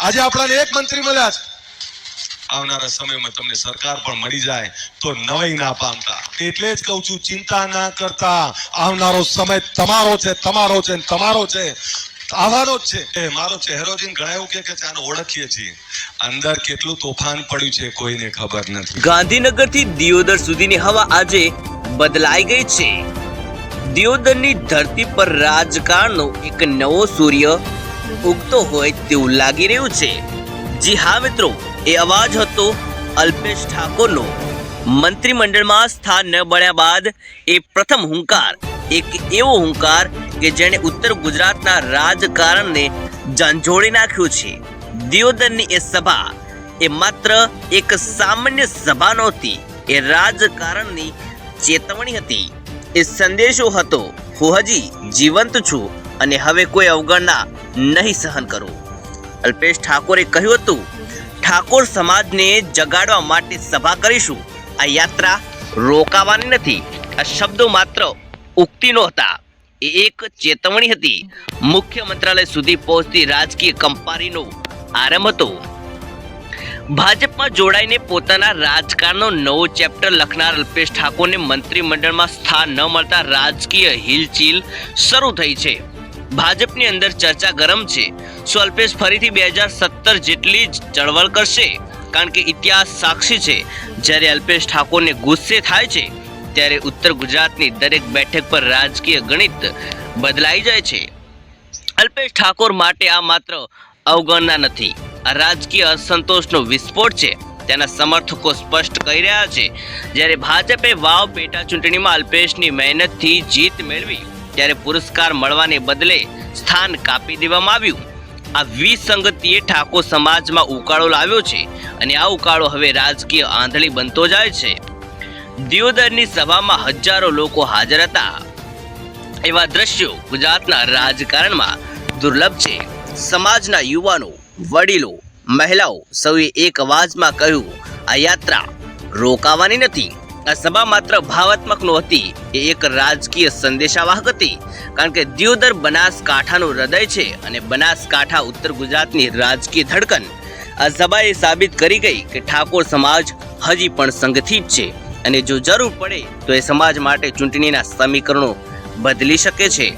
આજે આપણાને એક મંત્રી મળ્યા છે. આવનારા સમયમાં તમને સરકાર પણ મળી જાય તો નવાઈ ના પામતા. એટલે જ કહું છું, ચિંતા ના કરતા. આવનારો સમય તમારો છે તમારો છે તમારો છે. આવવાનો જ છે. એ મારો ચહેરો જીન ઘણા એવું કે આને ઓળખીએ છીએ. અંદર કેટલું તોફાન પડ્યું છે કોઈને ખબર નથી. ગાંધીનગરથી દિયોદર સુધીની હવા આજે બદલાઈ ગઈ છે. દિયોદરની ધરતી પર રાજકારણનો એક નવો સૂર્ય ઉગતો હોય તેવું લાગી રહ્યું છે. જી હા, મિત્રો, એ અવાજ હતો અલ્પેશ ઠાકોરનો. મંત્રીમંડળમાં સ્થાન ન મળ્યા બાદ એ પ્રથમ હુંકાર, એક એવો હુંકાર કે જેણે ઉત્તર ગુજરાતના રાજકારણને ઝંઝોળી નાખ્યું છે. દિયોદરની એ સભા એ માત્ર એક સામાન્ય સભા નહોતી, એ રાજકારણની ચેતવણી હતી. એ સંદેશો હતો, હું હજી જીવંત છું અને હવે કોઈ અવગણના નહીં સહન કરું. અલ્પેશ ઠાકોરે કહ્યું હતું, ઠાકોર સમાજને જગાડવા માટે સભા કરીશું. આ યાત્રા રોકાવાની નથી. આ શબ્દો માત્ર ઉક્તિનો હતા. એ એક ચેતવણી હતી. મુખ્ય મંત્રાલય સુધી પહોંચતી રાજકીય કંપારીનો આરંભ હતો. ભાજપમાં જોડાઈને પોતાના રાજકારણનો નવો ચેપ્ટર લખનાર અલ્પેશ ઠાકોરને મંત્રીમંડળમાં સ્થાન ન મળતા રાજકીય હિલચિલ શરૂ થઈ છે. ભાજપની અંદર ચર્ચા ગરમ છે. શું અલ્પેશ ફરીથી બે હજાર સત્તર જેટલી જ ચળવળ કરશે? કારણ કે ઇતિહાસ સાક્ષી છે. જ્યારે અલ્પેશ ઠાકોરને ગુસ્સે થાય છે, ત્યારે ઉત્તર ગુજરાતની દરેક બેઠક પર રાજકીય ગણિત બદલાઈ જાય છે. અલ્પેશ ઠાકોર માટે આ માત્ર અવગણના નથી. આ રાજકીય અસંતોષનો વિસ્ફોટ છે. તેના સમર્થકો સ્પષ્ટ કહી રહ્યા છે. જ્યારે ભાજપે વાવ પેટા ચૂંટણીમાં અલ્પેશની મહેનતથી જીત મેળવી ત્યારે પુરસ્કાર મળવાને બદલે સ્થાન કાપી દેવામાં આવ્યું. આ વિસંગતિએ ઠાકોર સમાજમાં ઉકાળો લાવ્યો છે અને આ ઉકાળો હવે રાજકીય આંધળી બનતો જાય છે. દિયોદરની સભામાં હજારો લોકો હાજર હતા. એવા દ્રશ્યો ગુજરાતના રાજકારણમાં દુર્લભ છે. સમાજના યુવાનો, વડીલો, મહિલાઓ સૌએ એક અવાજમાં કહ્યું, આ યાત્રા રોકાવાની નથી. આ સભા માત્ર ભાવાત્મક નહોતી એ એક રાજકીય સંદેશાવાહક હતી. કારણ કે દિયોદર બનાસકાંઠાનું હૃદય છે અને બનાસકાંઠા ઉત્તર ગુજરાતની રાજકીય ધડકન. આ સભાએ સાબિત કરી ગઈ કે ઠાકોર સમાજ હજી પણ સંગઠિત છે અને જો જરૂર પડે તો એ સમાજ માટે ચૂંટણીના સમીકરણો બદલી શકે છે.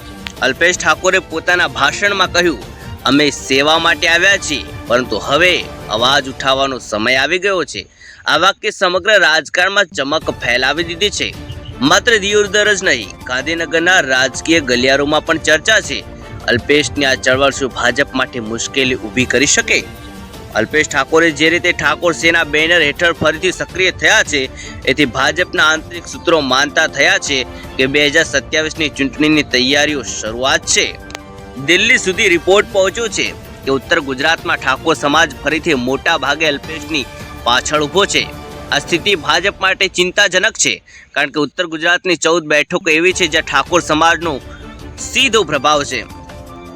અલ્પેશ ઠાકોરે પોતાના ભાષણમાં કહ્યું, અમે સેવા માટે આવ્યા છીએ, પરંતુ હવે અવાજ ઉઠાવવાનો સમય આવી ગયો છે. આ વાક્ય સમગ્ર રાજકારણમાં ચમક ફેલાવી દીધી છે. માત્ર દિયોદર જ નહીં, ગાંધીનગરના રાજકીય ગલિયારોમાં પણ ચર્ચા છે. અલ્પેશની આ ચળવળ શું ભાજપ માટે મુશ્કેલી ઊભી કરી શકે? અલ્પેશ ઠાકોરે જે રીતે ઠાકોર સેના બેનર હેઠળ ફરીથી સક્રિય થયા છે, એથી ભાજપના આંતરિક સૂત્રો માનતા થયા છે કે બે હજાર સત્યાવીસની ચૂંટણીની તૈયારીઓ શરૂઆત છે. દિલ્હી સુધી રિપોર્ટ પહોંચ્યો છે કે ઉત્તર ગુજરાતમાં ઠાકોર સમાજ ફરીથી મોટા ભાગે અલ્પેશની પાછળ ઊભો છે. આ સ્થિતિ ભાજપ માટે ચિંતાજનક છે, કારણ કે ઉત્તર ગુજરાતની ચૌદ બેઠકો એવી છે જ્યાં ઠાકોર સમાજનો સીધો પ્રભાવ છે.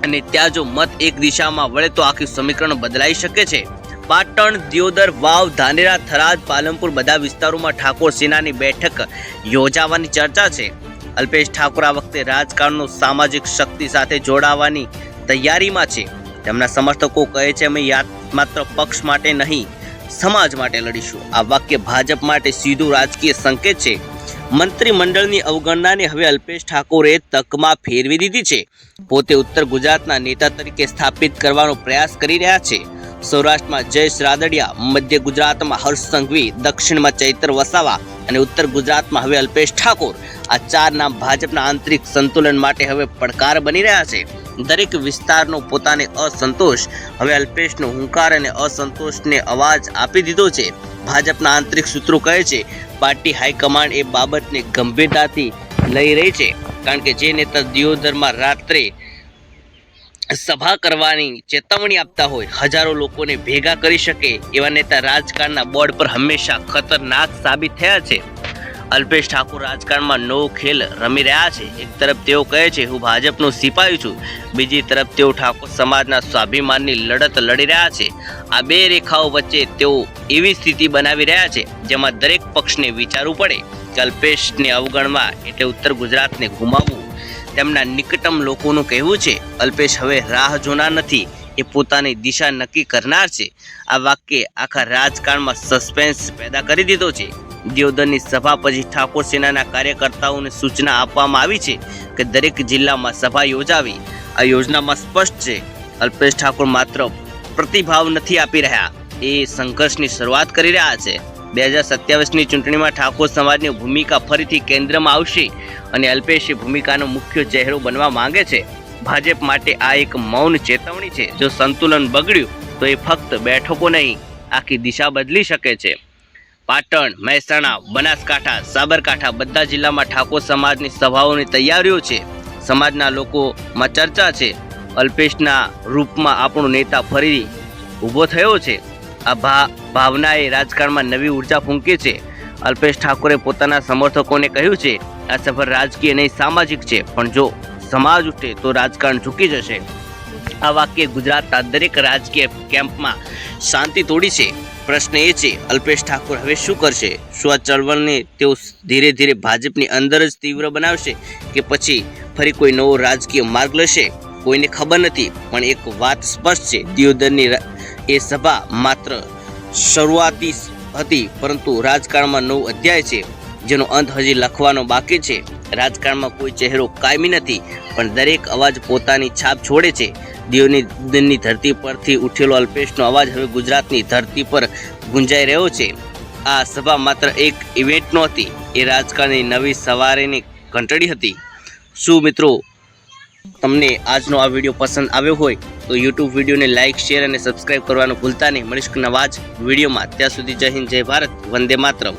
અને ત્યાં જો મત એક દિશામાં વળે તો આખી સમીકરણ બદલાઈ શકે છે. પાટણ, દિયોદર, વાવ, ધાનેરા, થરાદ, પાલનપુર બધા વિસ્તારોમાં ઠાકોર સેનાની બેઠક યોજાવાની ચર્ચા છે. અલ્પેશ ઠાકોર આ વખતે રાજકારણનો સામાજિક શક્તિ સાથે જોડાવાની તૈયારીમાં છે. તેમના સમર્થકો કહે છે, અમે યાદ માત્ર પક્ષ માટે નહીં સમાજ માટે લડીશું. આ વાક્ય ભાજપ માટે સીધું રાજકીય સંકેત છે. મંત્રીમંડળની અવગણનાને હવે અલ્પેશ ઠાકોરે તકમાં ફેરવી દીધી છે. પોતે ઉત્તર ગુજરાતના નેતા તરીકે સ્થાપિત કરવાનો પ્રયાસ કરી રહ્યા છે. સૌરાષ્ટ્રમાં જયેશ રાદડિયા, મધ્ય ગુજરાતમાં હર્ષ સંઘવી, દક્ષિણમાં ચૈતર વસાવા અને ઉત્તર ગુજરાતમાં હવે અલ્પેશ ઠાકોર. આ ચાર નામ ભાજપના આંતરિક સંતુલન માટે હવે પડકાર બની રહ્યા છે. દરેક વિસ્તારનો પોતાને અસંતોષ. હવે અલ્પેશનો હુંકાર અને અસંતોષને અવાજ આપી દીધો છે. ભાજપના આંતરિક સૂત્રો કહે છે, પાર્ટી હાઈકમાન્ડ એ બાબતને ગંભીરતાથી લઈ રહી છે. કારણ કે જે નેતા દિયોદરમાં રાત્રે સભા કરવાની ચેતવણી આપતા હોય, હજારો લોકોને ભેગા કરી શકે એવા નેતા રાજકારણના બોર્ડ પર હંમેશા ખતરનાક સાબિત થયા છે. અલ્પેશ ઠાકોર રાજકારણમાં નવો ખેલ રમી રહ્યા છે. એક તરફ તેઓ કહે છે, હું ભાજપનો સિપાહી છું. બીજી તરફ તેઓ ઠાકોર સમાજના સ્વાભિમાનની લડત લડી રહ્યા છે. આ બે રેખાઓ વચ્ચે તેઓ એવી સ્થિતિ બનાવી રહ્યા છે, જેમાં દરેક પક્ષને વિચારવું પડે કે અલ્પેશને અવગણવા એટલે ઉત્તર ગુજરાતને ગુમાવવું. તેમના નિકટમ લોકોનું કહેવું છે, અલ્પેશ હવે રાહ જોનાર નથી, એ પોતાની દિશા નક્કી કરનાર છે. આ વાક્ય આખા રાજકારણમાં સસ્પેન્સ પેદા કરી દીધો છે. દિયોદરની સભા પછી ઠાકોર સેનાના કાર્યકર્તાઓને સૂચના આપવામાં આવી છે કે દરેક જિલ્લામાં સભા યોજાવી. આ યોજનામાં સ્પષ્ટ છે, અલ્પેશ ઠાકોર માત્ર પ્રતિભાવ નથી આપી રહ્યા, એ સંઘર્ષની શરૂઆત કરી રહ્યા છે. બે હજાર સત્યાવીસની ચૂંટણીમાં ઠાકોર સમાજની ભૂમિકા ફરીથી કેન્દ્રમાં આવશે અને અલ્પેશ ભૂમિકાનો મુખ્ય ચહેરો બનવા માંગે છે. ભાજપ માટે આ એક મૌન ચેતવણી છે. જો સંતુલન બગડ્યું, તો એ ફક્ત બેઠકો નહીં, આખી દિશા બદલી શકે છે. પાટણ, મહેસાણા, બનાસકાંઠા, સાબરકાંઠા બધા જિલ્લામાં ઠાકોર સમાજની સભાઓની તૈયારીઓ છે. સમાજના લોકોમાં ચર્ચા છે. અલ્પેશના રૂપમાં આપણો નેતા ફરી ઊભો થયો છે. આ ભા, ભાવનાએ રાજકારણમાં નવી ઊર્જા ફૂંકી છે. અલ્પેશ ઠાકોરે પોતાના સમર્થકોને કહ્યું છે, આ સફર રાજકીય નહીં, સામાજિક છે. પણ જો સમાજ ઉઠે તો રાજકારણ ઝૂકી જશે. આ વાક્ય ગુજરાતના દરેક રાજકીય કેમ્પમાં શાંતિ તોડી છે. પ્રશ્ન એ છે, અલ્પેશ ઠાકોર હવે શું કરશે? શું આ ચળવળને તેઓ ધીરે ધીરે ભાજપની અંદર જ તીવ્ર બનાવશે કે પછી ફરી કોઈ નવો રાજકીય માર્ગ લેશે? કોઈને ખબર નથી, પણ એક વાત સ્પષ્ટ છે. દિયોદરની એ સભા માત્ર શરૂઆતી હતી, પરંતુ રાજકારણમાં નવો અધ્યાય છે, જેનો અંત હજી લખવાનો બાકી છે. રાજકારણમાં કોઈ ચહેરો કાયમી નથી, પણ દરેક અવાજ પોતાની છાપ છોડે છે. દીવની દિનની ધરતી પરથી ઉઠેલો અલ્પેશનો અવાજ હવે ગુજરાતની ધરતી પર ગુંજાઈ રહ્યો છે. આ સભા માત્ર એક ઇવેન્ટ નહોતી એ રાજકારણની નવી સવારેની ઘંટડી હતી. શું મિત્રો તમને આજનો આ વીડિયો પસંદ આવ્યો હોય તો યુટ્યુબ વિડીયોને લાઇક શેર અને સબસ્ક્રાઇબ કરવાનું ભૂલતા નહીં. મળીશ નવા જ વિડીયોમાં. ત્યાં સુધી જય હિન્દ, જય ભારત. વંદે માતરમ.